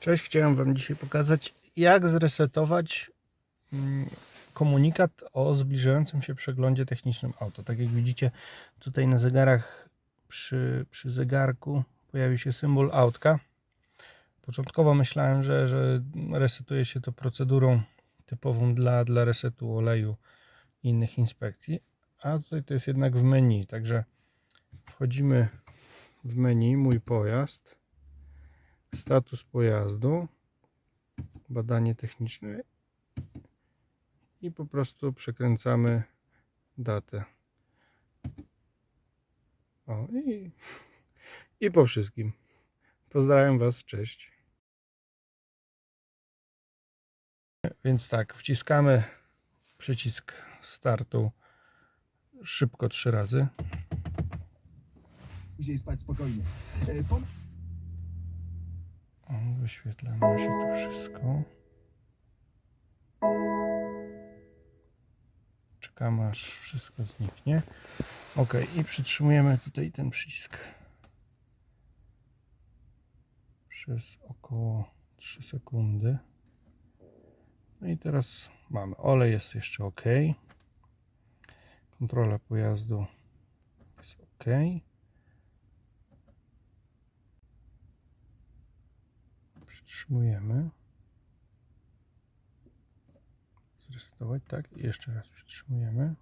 Cześć, chciałem Wam dzisiaj pokazać, jak zresetować mm, komunikat o zbliżającym się przeglądzie technicznym auto. Tak jak widzicie, tutaj na zegarach przy, przy zegarku pojawi się symbol autka. Początkowo myślałem, że, że resetuje się to procedurą typową dla, dla resetu oleju i innych inspekcji, a tutaj to jest jednak w menu, także wchodzimy w menu mój pojazd status pojazdu, badanie techniczne i po prostu przekręcamy datę. O i, i po wszystkim. Pozdrawiam Was, cześć. Więc tak, wciskamy przycisk startu szybko trzy razy. Później spać spokojnie. E, Po... O, Wyświetla nam się to wszystko. Czekamy aż wszystko zniknie. Ok, i przytrzymujemy tutaj ten przycisk przez około 3 sekundy. No i teraz mamy. Olej jest jeszcze ok. Kontrola pojazdu jest ok. Przytrzymujemy. Zresetować, tak? I jeszcze raz przytrzymujemy.